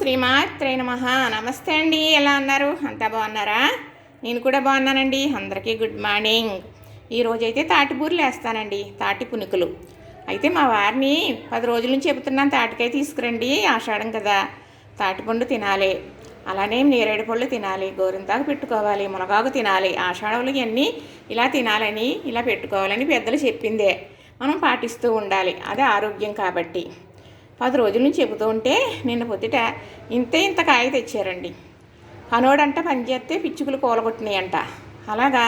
శ్రీమాత్రే నమ. నమస్తే అండి ఎలా ఉన్నారు? అంతా బాగున్నారా? నేను కూడా బాగున్నానండి. అందరికీ గుడ్ మార్నింగ్. ఈరోజైతే అయితే బూరెలు వేస్తానండి తాటి పునుకులు. అయితే మా వారిని పది రోజుల నుంచి చెబుతున్నాను తాటికాయ తీసుకురండి ఆషాఢం కదా. తాటిపండు తినాలి. అలానే నేరేడు పళ్ళు తినాలి గోరింతాకు పెట్టుకోవాలి మునగాకు తినాలి ఆషాఢంలో ఇవన్నీ ఇలా తినాలని ఇలా పెట్టుకోవాలని పెద్దలు చెప్పిందే. మనం పాటిస్తూ ఉండాలి. అదే ఆరోగ్యం కాబట్టి. పది రోజుల నుంచి చెబుతూ ఉంటే నిన్న పొద్దుట ఇంతే ఇంత కాయ తెచ్చారండి. పనోడంట పని చేస్తే పిచ్చుకలు కూలగొట్టినాయంట. అలాగా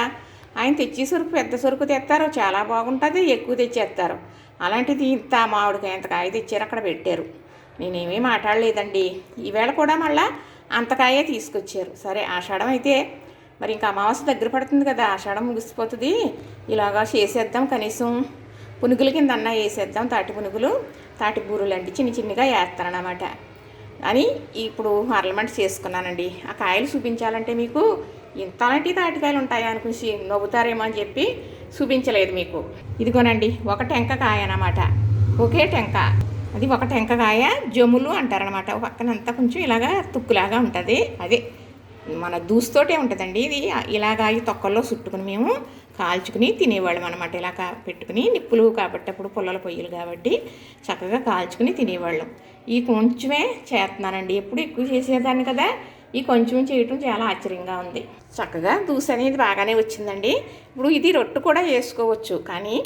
ఆయన తెచ్చి సరుకు పెద్ద సరుకు తెస్తారు చాలా బాగుంటుంది ఎక్కువ తెచ్చేస్తారు అలాంటిది ఇంత మామిడికాయ ఇంత కాయ తెచ్చారు అక్కడ పెట్టారు. నేనేమీ మాట్లాడలేదండి. ఈవేళ కూడా మళ్ళా అంతకాయే తీసుకొచ్చారు. సరే ఆషాఢం అయితే మరి ఇంకా అమావాస్య దగ్గర పడుతుంది కదా ఆషాఢం ముగిసిపోతుంది. ఇలాగా చేసేద్దాం కనీసం పునుగుల కింద అన్న వేసేద్దాం తాటి పునుగులు. తాటి లాంటి చిన్న చిన్నగా వేస్తానమాట అని ఇప్పుడు అర్లమెంట్ చేసుకున్నానండి. ఆ కాయలు చూపించాలంటే మీకు ఇంతలాంటి తాటికాయలు ఉంటాయా అనిపించి నవ్వుతారేమో అని చెప్పి చూపించలేదు మీకు. ఇదిగోనండి ఒక టెంక కాయ అన్నమాట. ఒకే టెంక. అది ఒక టెంకకాయ జములు అంటారనమాట పక్కనంతా కొంచెం ఇలాగా తుక్కులాగా ఉంటుంది. అదే మన దూసుతోటే ఉంటుందండి. ఇది ఇలాగా ఈ తొక్కల్లో చుట్టుకుని మేము కాల్చుకుని తినేవాళ్ళం అనమాట ఇలా కా పెట్టుకుని నిప్పులు కాబట్టి అప్పుడు పుల్లల పొయ్యిలు కాబట్టి చక్కగా కాల్చుకుని తినేవాళ్ళం. ఈ కొంచెమే చేస్తున్నానండి. ఎప్పుడు ఎక్కువ చేసేదాన్ని కదా. ఈ కొంచెం చేయటం చాలా ఆశ్చర్యంగా ఉంది. చక్కగా దూస అనేది బాగానే వచ్చిందండి. ఇప్పుడు ఇది రొట్టు కూడా చేసుకోవచ్చు. కానీ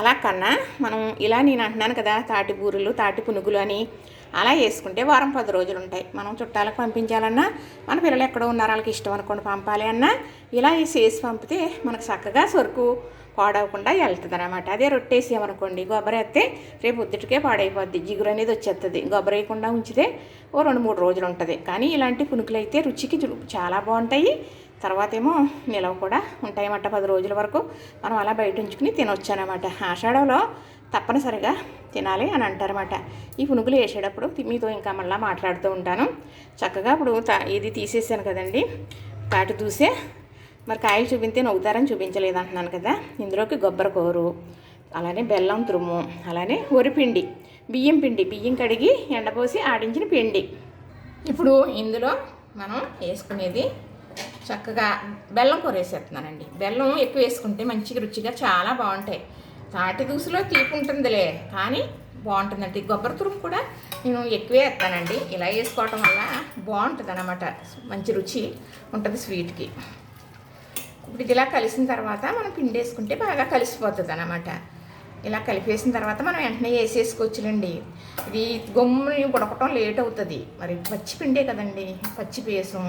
అలా కన్నా మనం ఇలా నేను అంటున్నాను కదా తాటి బూరెలు తాటి పునుగులు అని అలా వేసుకుంటే వారం పది రోజులు ఉంటాయి. మనం చుట్టాలకు పంపించాలన్నా మన పిల్లలు ఎక్కడో ఉన్నారు వాళ్ళకి ఇష్టం అనుకోండి పంపాలి అన్నా ఇలా చేసి పంపితే మనకు చక్కగా సరుకు పాడవకుండా వెళ్తుంది అనమాట అదే రొట్టేసామనుకోండి కొబ్బరి వేస్తే రేపు పొద్దుటికే పాడైపోద్ది జిగురు అనేది వచ్చేస్తుంది కొబ్బరి వేయకుండా ఉంచితే ఓ రెండు మూడు రోజులు ఉంటుంది. కానీ ఇలాంటి పునుకులు అయితే రుచికి చాలా బాగుంటాయి. తర్వాత ఏమో నిలవ కూడా ఉంటాయన్నమాట పది రోజుల వరకు. మనం అలా బయట ఉంచుకుని తినొచ్చు అనమాట ఆషాఢంలో తప్పనిసరిగా తినాలి అని అంటారన్నమాట. ఈ పునుగులు వేసేటప్పుడు మీతో ఇంకా మళ్ళీ మాట్లాడుతూ ఉంటాను. చక్కగా ఇప్పుడు ఇది తీసేసాను కదండి. తాటి దూసే. మరి కాయలు చూపితే నవ్వుతారని చూపించలేదు అంటున్నాను కదా. ఇందులోకి కొబ్బరి కూరు అలానే బెల్లం తురుము అలానే వరిపిండి బియ్యం పిండి బియ్యం కడిగి ఎండపోసి ఆడించిన పిండి. ఇప్పుడు ఇందులో మనం వేసుకునేది చక్కగా బెల్లం కూర వేసేస్తున్నానండి. బెల్లం ఎక్కువ వేసుకుంటే మంచిగా రుచిగా చాలా బాగుంటాయి. తాటి దూసులో తీపి ఉంటుందిలే. కానీ బాగుంటుందండి. కొబ్బరి తురుము కూడా నేను ఎక్కువే వేస్తానండి. ఇలా వేసుకోవటం వల్ల బాగుంటుంది అనమాట మంచి రుచి ఉంటుంది స్వీట్కి. ఇప్పుడు ఇది ఇలా కలిసిన తర్వాత మనం పిండి వేసుకుంటే బాగా కలిసిపోతుంది అనమాట ఇలా కలిపేసిన తర్వాత మనం వెంటనే వేసేసుకోవచ్చులండి. ఇది గమ్ముని ఉడకటం లేట్ అవుతుంది. మరి పచ్చి పిండే కదండి. పచ్చి పేసం.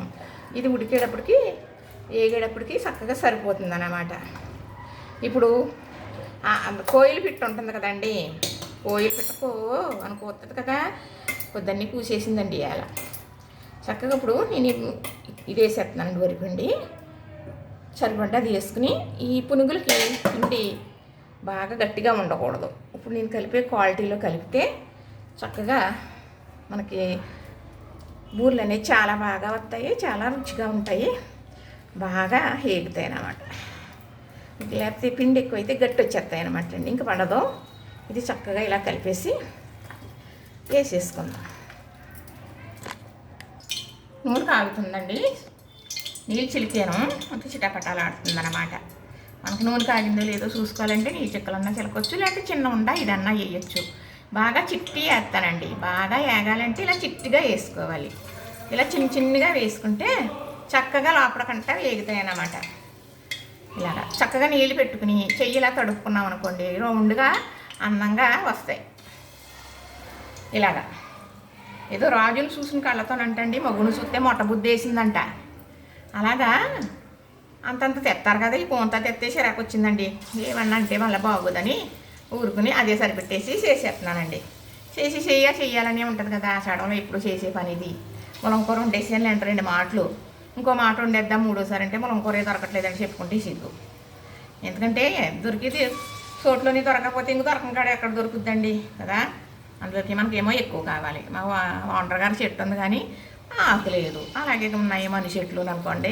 ఇది ఉడికేటప్పటికి వేగేటప్పటికి చక్కగా సరిపోతుంది అన్నమాట ఇప్పుడు కోయిల పిట్ట ఉంటుంది కదండి. కోయిలు పిట్టకు అనుకోతుంది కదా. పొద్దున్నీ కూసేసిందండి అలా చక్కగా ఇప్పుడు నేను ఇది వేసేస్తున్నానండి వరిపిండి సరిపడ్డ అది వేసుకుని ఈ పునుగులకి పిండి బాగా గట్టిగా ఉండకూడదు. ఇప్పుడు నేను కలిపే క్వాలిటీలో కలిపితే చక్కగా మనకి బూర్లు అనేవి చాలా బాగా వస్తాయి చాలా రుచిగా ఉంటాయి బాగా హేగుతాయి అన్నమాట. లేకపోతే పిండి ఎక్కువైతే గట్టి వచ్చేస్తాయి అనమాట అండి ఇంక పడదు. ఇది చక్కగా ఇలా కలిపేసి వేసేసుకుందాం. నూనె కాగుతుందండి. నీళ్ళు చిలికాను. అంటే చిటపటాలు ఆడుతుంది అనమాట మనకు నూనె కాగిందో లేదో చూసుకోవాలంటే నీళ్ళు చిక్కలన్నా చిలకొచ్చు లేకపోతే చిన్న ఉండ ఇదన్నా వేయచ్చు. బాగా చిట్టి వేస్తానండి. బాగా వేగాలంటే ఇలా చిట్టిగా వేసుకోవాలి. ఇలా చిన్న చిన్నగా వేసుకుంటే చక్కగా లోపలకంటా వేగుతాయి అన్నమాట ఇలాగా చక్కగా నీళ్ళు పెట్టుకుని చెయ్యి ఇలా తడుపుకున్నాం అనుకోండి రౌండ్గా అందంగా వస్తాయి. ఇలాగా. ఏదో రాజులు చూసిన కళ్ళతోనంటండి మగును చూస్తే మొట్టబుద్ధి వేసిందంట అలాగా అంతంత తెత్తారు కదా ఈ కొంత తెత్తేసి రాకొచ్చిందండి ఏమన్నా అంటే మళ్ళీ బాగోదని ఊరుకుని అదే సరిపెట్టేసి చేసేస్తున్నానండి. చేసి చేయ చెయ్యాలనే ఉంటుంది కదా ఆషాఢంలో ఎప్పుడు చేసే పని ఇది ములంకూర వండేసాను అంటే రెండు మాటలు. ఇంకో మాట వండేద్దాం మూడోసారి అంటే ఇంకోరే దొరకట్లేదని చెప్పుకుంటే సిగ్గు ఎందుకంటే దొరికితే చోట్లోని దొరకకపోతే ఇంక దొరకం కాడ ఎక్కడ దొరుకుద్దండి కదా? అందులోకి మనకేమో ఎక్కువ కావాలి. మా ఓనర్ గారి చెట్టు ఉంది కానీ ఆకు లేదు. అలాగే ఉన్నాయి మనిషి చెట్లు అనుకోండి.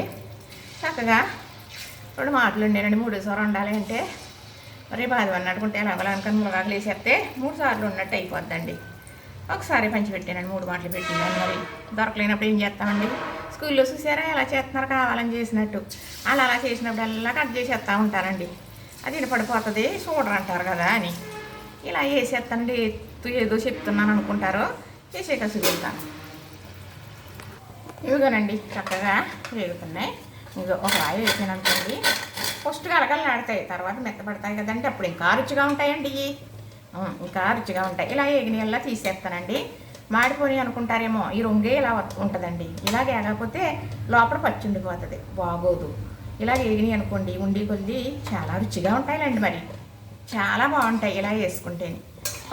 చక్కగా రెండు మాటలు ఉండేనండి. మూడోసారి ఉండాలి అంటే మరి బాధ అన్నట్టుకుంటే లవలనుకొని అనుకుని మునగాకులు వేసేస్తే మూడు సార్లు ఉన్నట్టు అయిపోద్దండి. ఒకసారి పంచి పెట్టానండి మూడు మాటలు పెట్టిందని మరి. దొరకలేనప్పుడు ఏం చేస్తామండి? స్కూల్లో చూసారా? ఎలా చేస్తున్నారు? కావాలని చేసినట్టు. అలా అలా చేసినప్పుడల్లా కట్ చేసేస్తూ ఉంటారండి. అది పడిపోతుంది చూడరు అంటారు కదా అని. ఇలా వేసేస్తానండి ఏదో చెప్తున్నాను అనుకుంటారో చేసే కసి వెళ్తాను ఇవిగోనండి. చక్కగా వేగుతున్నాయి. ఇదిగో ఒక రాయి వేసాను అనుకోండి. ఫస్ట్ కలకలు ఆడతాయి. తర్వాత మెత్తపడతాయి కదండి. అప్పుడు ఇంకా రుచిగా ఉంటాయండి. ఇంకా రుచిగా ఉంటాయి. ఇలా ఏగినల్లా తీసేస్తానండి. మాడిపోయి అనుకుంటారేమో ఈ రొంగే ఇలా ఉంటుందండి. ఇలాగ ఏగకపోతే లోపల పచ్చి ఉండిపోతుంది. బాగోదు. ఇలా ఏగినాయి అనుకోండి ఉండి కొద్ది చాలా రుచిగా ఉంటాయిలండి మరి. చాలా బాగుంటాయి ఇలా వేసుకుంటేనే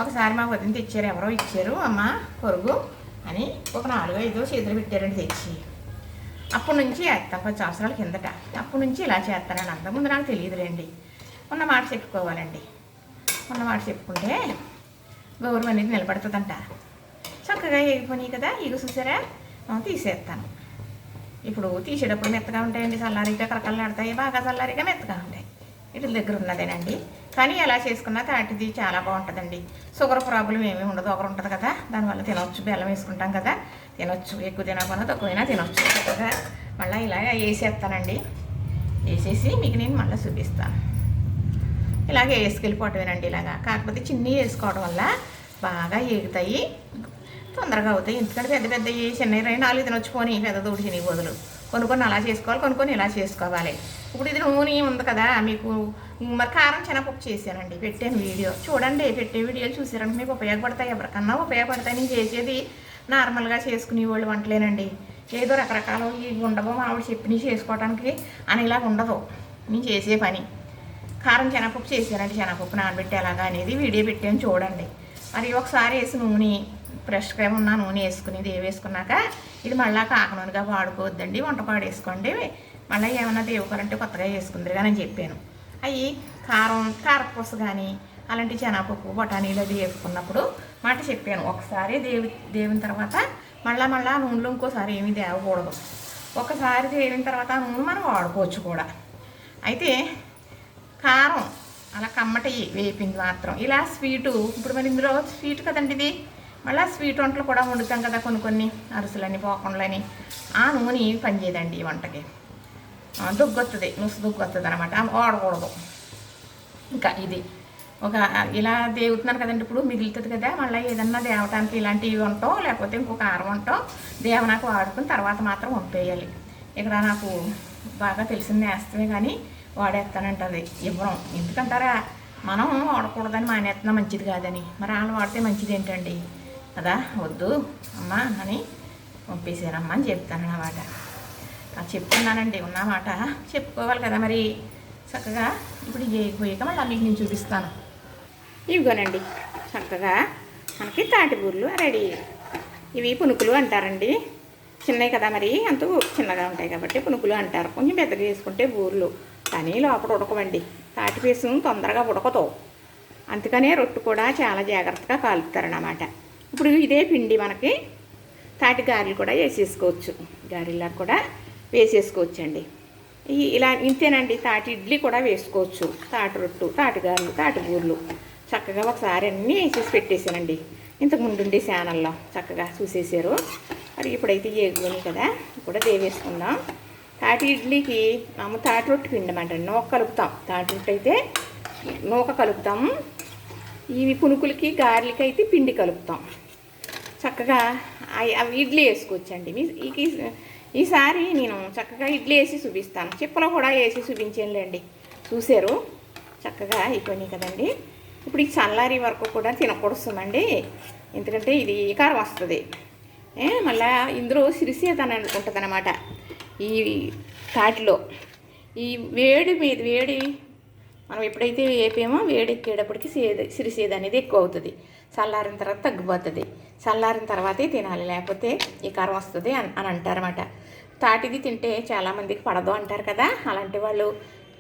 ఒకసారి మా వదిన తెచ్చారు ఎవరో ఇచ్చారు అమ్మ పొరుగు అని ఒక నాలుగో ఐదో చేతులు పెట్టారండి తెచ్చి. అప్పటి నుంచి వేస్తాను పది సంవత్సరాల కిందట. అప్పటి నుంచి ఇలా చేస్తానని అంతకుముందు నాకు తెలియదులేండి. ఉన్న మాట చెప్పుకోవాలండి. ఉన్న మాట చెప్పుకుంటే గౌరవం అనేది నిలబడుతుందంట. మెత్తగా ఎగిపోయినాయి కదా ఇగ చూసారా? తీసేస్తాను ఇప్పుడు తీసేటప్పుడు మెత్తగా ఉంటాయండి చల్లారిగా కరకల్లాడతాయి బాగా చల్లారిగా మెత్తగా ఉంటాయి. వీటి దగ్గర ఉన్నదేనండి. కానీ ఎలా చేసుకున్నా తాటిది చాలా బాగుంటుందండి. షుగర్ ప్రాబ్లం ఏమీ ఉండదు ఒకరు ఉంటుంది కదా దానివల్ల తినవచ్చు బెల్లం వేసుకుంటాం కదా తినొచ్చు ఎక్కువ తినకుండా తక్కువైనా తినొచ్చు కదా. మళ్ళీ ఇలా వేసేస్తానండి వేసేసి మీకు నేను మళ్ళీ చూపిస్తాను. ఇలాగే వేసుకెళ్ళిపోవటమేనండి ఇలాగా. కాకపోతే చిన్నవి వేసుకోవడం వల్ల బాగా ఎగుతాయి తొందరగా అవుతాయి. ఎందుకంటే పెద్ద పెద్ద చిన్న నాలుగు తినొచ్చుకొని పెద్ద తోటి చిన్న బదులు కొన్ని కొన్ని అలా చేసుకోవాలి కొన్ని కొన్ని ఇలా చేసుకోవాలి. ఇప్పుడు ఇది నూనె ఉంది కదా మీకు మరి కారం శనగపప్పు చేశానండి పెట్టాను వీడియో. చూడండి పెట్టే వీడియోలు చూసారంటే మీకు ఉపయోగపడతాయి ఎవరికన్నా ఉపయోగపడతాయి. నేను చేసేది నార్మల్గా చేసుకునే వాళ్ళు వంటలేనండి. ఏదో రకరకాల ఇవి ఉండవు మావిడ చెప్పినవి చేసుకోవడానికి అని ఇలా ఉండదు. నేను చేసే పని. కారం శనగపప్పు చేశానండి శనగపప్పు నానబెట్టి ఎలాగా అనేది వీడియో పెట్టాను చూడండి. మరి ఒకసారి వేసి నూనె ఫ్రెష్ క్రీమ్ ఉన్న నూనె వేసుకుని ఇది వేసుకున్నాక ఇది మళ్ళీ కాక నూనెగా వాడుకోవద్దండి వంట వేసుకోండి మళ్ళీ ఏమన్నా దేవుకోవాలంటే కొత్తగా వేసుకుందరు కానీ అని చెప్పాను. అవి కారం కారపూస కానీ అలాంటి చెనాపప్పు బఠానీలు అది వేసుకున్నప్పుడు మాట చెప్పాను. ఒకసారి దేవి దేవిన తర్వాత మళ్ళీ మళ్ళీ ఆ నూనెలో ఇంకోసారి ఏమీ తేవకూడదు. ఒకసారి దేవిన తర్వాత ఆ నూనె మనం వాడుకోవచ్చు కూడా. అయితే కారం అలా కమ్మటి వేపింది మాత్రం. ఇలా స్వీటు ఇప్పుడు మరి ఇందులో స్వీట్ కదండి ఇది? మళ్ళీ స్వీట్ వంటలు కూడా వండుతాం కదా కొన్ని కొన్ని అరుసులని పోకుండలని ఆ నూనె పనిచేయదండి ఈ వంటకి. దుగ్గొస్తుంది నుసు దుగ్గొస్తుంది అనమాట వాడకూడదు. ఇంకా ఇది. ఒక ఇలా దేవుతున్నాను కదండి ఇప్పుడు మిగులుతుంది కదా. మళ్ళీ ఏదన్నా దేవటానికి ఇలాంటివి వంటాం లేకపోతే ఇంకొక కారం వంటాం దేవనాకు వాడుకుని తర్వాత మాత్రం వంపేయాలి. ఇక్కడ నాకు బాగా తెలిసింది వేస్తమే కానీ వాడేస్తానంటది ఇవ్వడం ఎందుకంటారా? మనం వాడకూడదని మానేస్తున్నా మంచిది కాదని. మరి వాళ్ళు వాడితే మంచిది ఏంటండి కదా? వద్దు. అమ్మా అని పంపేశారమ్మా అని చెప్తాను అన్నమాట చెప్తున్నానండి ఉన్నమాట. చెప్పుకోవాలి కదా మరి. చక్కగా ఇప్పుడు చేయకపోయాక మళ్ళీ మీకు నేను చూపిస్తాను. ఇవిగోనండి చక్కగా మనకి తాటిపూర్లు రెడీ. ఇవి పునుకులు అంటారండి. చిన్నవి కదా మరి అంత చిన్నగా ఉంటాయి కాబట్టి పునుకులు అంటారు. కొంచెం పెద్దగా వేసుకుంటే బూర్లు. కానీ లోపల ఉడకవండి. తాటి తొందరగా ఉడకతో అందుకనే రొట్టు కూడా చాలా జాగ్రత్తగా కాలుతారన్నమాట ఇప్పుడు ఇదే పిండి మనకి తాటి గారెలు కూడా వేసేసుకోవచ్చు. గారెలా కూడా వేసేసుకోవచ్చు అండి ఇలా ఇంతేనండి తాటి ఇడ్లీ కూడా వేసుకోవచ్చు. తాటి రొట్టు తాటి గారెలు తాటి బూర్లు. చక్కగా ఒకసారి అన్నీ వేసేసి పెట్టేశానండి. ఇంతకుముందు ఉండే ఛానల్లో చక్కగా చూసేసారు మరి ఇప్పుడైతే ఏగుని కదా కూడా దేవేసుకుందాం. తాటి ఇడ్లీకి మేము తాటి రొట్టు పిండమంట నూక కలుపుతాం. తాటి రొట్టు అయితే నూక కలుపుతాం. ఇవి పునుకులకి గారెలకి అయితే పిండి కలుపుతాం. చక్కగా అవి అవి ఇడ్లీ వేసుకోవచ్చండి మీ ఈ- ఈసారి నేను చక్కగా ఇడ్లీ వేసి చూపిస్తాను. చిప్పలో కూడా వేసి చూపించానులేండి చూశారు? చక్కగా అయిపోయినాయి కదండి. ఇప్పుడు ఈ చల్లారి వరకు కూడా తినకూడదండి ఎందుకంటే ఇది కారం వస్తుంది. ఏ, మళ్ళా ఇందులో సిరిసేదని అనుకుంటుంది అనమాట ఈ తాటిలో ఈ వేడి మీద వేడి మనం ఎప్పుడైతే వేపేమో వేడి ఎక్కేటప్పటికి సేద సిరిసేద అనేది ఎక్కువ అవుతుంది చల్లారిన తర్వాత తగ్గిపోతుంది. చల్లారిన తర్వాతే తినాలి. లేకపోతే ఈ కారం వస్తుంది అని అని అంటారన్నమాట. తాటిది తింటే చాలామందికి పడదు అంటారు కదా. అలాంటి వాళ్ళు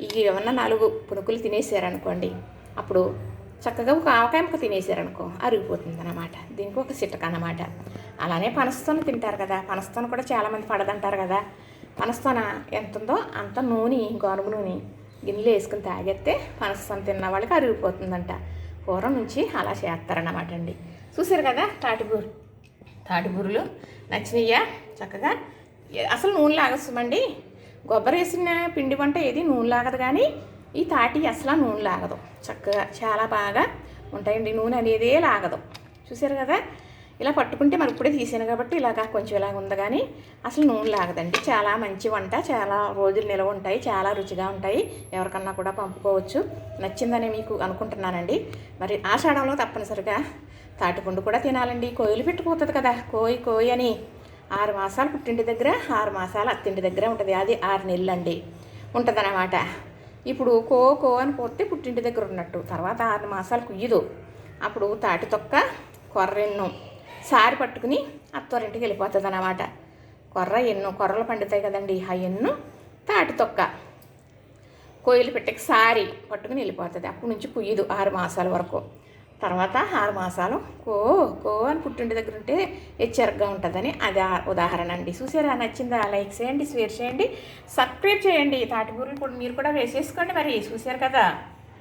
ఈ ఏమన్నా నాలుగు పునుకులు తినేసారనుకోండి అప్పుడు చక్కగా ఒక ఆవకాయ ముక్క తినేసారనుకో అరిగిపోతుంది అనమాట దీనికి ఒక సిట్టక అనమాట అలానే పనస్తోన తింటారు కదా. పనస్తోన కూడా చాలామంది పడదంటారు కదా. పనస్తోన ఎంత ఉందో అంత నూనె గోరుము నూనె గిన్నెలు వేసుకుని తాగేస్తే పనసం తిన్న వాళ్ళకి అరిగిపోతుందంట. పూర్వం నుంచి అలా చేస్తారన్నమాట అండి. చూసారు కదా తాటిపూరు? తాటిపూరులు నచ్చినయ్యా చక్కగా అసలు నూనె లాగస్తుందండి కొబ్బరి వేసిన పిండి వంట ఏది నూనె లాగదు కానీ ఈ తాటి అసలు నూనె లాగదు. చక్కగా చాలా బాగా ఉంటాయండి. నూనె అనేదే లాగదు. చూసారు కదా? ఇలా పట్టుకుంటే మనకు ఇప్పుడే తీసాను కాబట్టి ఇలాగా కొంచెం ఇలా ఉంది కానీ అసలు నూనె లాగదండి. చాలా మంచి వంట చాలా రోజులు నిలవ ఉంటాయి చాలా రుచిగా ఉంటాయి. ఎవరికన్నా కూడా పంపుకోవచ్చు. నచ్చిందని మీకు అనుకుంటున్నానండి. మరి ఆషాఢంలో తప్పనిసరిగా తాటిపండు కూడా తినాలండి. కోయిలు పెట్టుకుపోతుంది కదా. కోయి కోయి అని ఆరు మాసాలు పుట్టింటి దగ్గర ఆరు మాసాలు అత్తింటి దగ్గర ఉంటుంది. అది ఆరు నెలలు అండి ఉంటుందన్నమాట. ఇప్పుడు కో కో అని పోతే పుట్టింటి దగ్గర ఉన్నట్టు. తర్వాత ఆరు మాసాలు కుయ్యదు. అప్పుడు తాటి తొక్క కొర్రెన్ను సారి పట్టుకుని అత్తవారింటికి వెళ్ళిపోతుంది అనమాట కొర్ర ఎన్నో కొర్రలు పండుతాయి కదండి ఆ తాటి తొక్క. కోయిలు పెట్టకి సారి పట్టుకుని వెళ్ళిపోతుంది. అప్పటి నుంచి కుయ్యదు ఆరు మాసాల వరకు. తర్వాత ఆరు మాసాలు కో కో అని పుట్టింటి దగ్గర ఉంటే హెచ్చరికగా ఉంటుందని అది ఉదాహరణ అండి. చూసారా? నచ్చిందా? లైక్ చేయండి షేర్ చేయండి సబ్స్క్రైబ్ చేయండి. తాటిపూరులు కూడా మీరు కూడా వేసేసుకోండి మరి. చూసారు కదా?